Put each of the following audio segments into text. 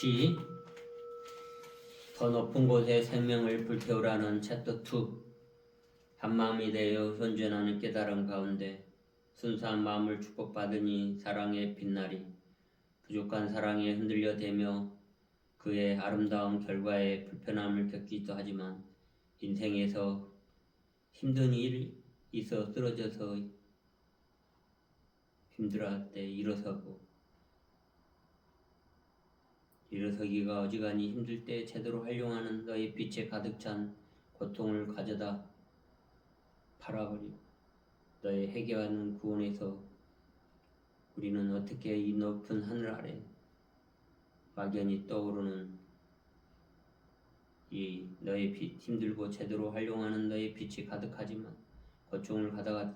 시. 더 높은 곳에 생명을 불태우라는 챕터 2. 한마음이 되어 현존하는 깨달음 가운데 순수한 마음을 축복받으니 사랑의 빛날이 부족한 사랑에 흔들려 대며 그의 아름다운 결과에 불편함을 겪기도 하지만 인생에서 힘든 일이 있어 쓰러져서 힘들어할 때 일어서고 일어서기가 어지간히 힘들 때 제대로 활용하는 너의 빛에 가득 찬 고통을 가져다 팔아버리 너의 해결하는 구원에서 우리는 어떻게 이 높은 하늘 아래 막연히 떠오르는 이 너의 빛 힘들고 제대로 활용하는 너의 빛이 가득하지만 고통을 가다가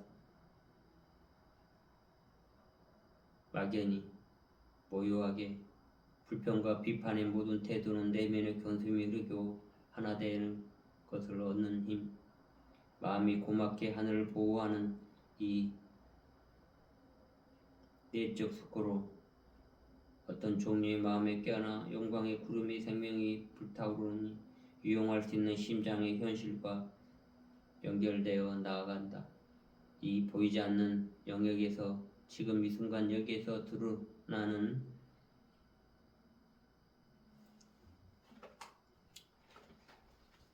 막연히 모유하게 불평과 비판의 모든 태도는 내면의 견숨이 흐르고 하나 되는 것을 얻는 힘 마음이 고맙게 하늘을 보호하는 이 내적 속으로 어떤 종류의 마음에 깨어나 영광의 구름이 생명이 불타오르니 유용할 수 있는 심장의 현실과 연결되어 나아간다. 이 보이지 않는 영역에서 지금 이 순간 여기에서 드러나는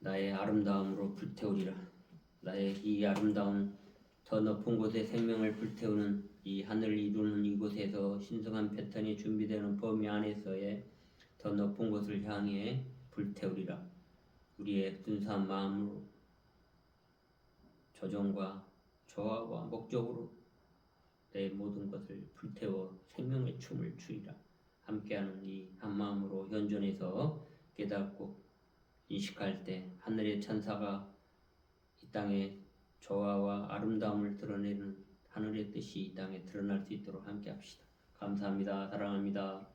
나의 아름다움으로 불태우리라. 나의 이 아름다운 더 높은 곳에 생명을 불태우는 이 하늘을 이루는 이곳에서 신성한 패턴이 준비되는 범위 안에서의 더 높은 곳을 향해 불태우리라. 우리의 순수한 마음으로 조정과 조화와 목적으로 내 모든 것을 불태워 생명의 춤을 추리라. 함께하는 이 한마음으로 현존해서 깨닫고 인식할 때 하늘의 천사가 이 땅에 조화와 아름다움을 드러내는 하늘의 뜻이 이 땅에 드러날 수 있도록 함께 합시다. 감사합니다. 사랑합니다.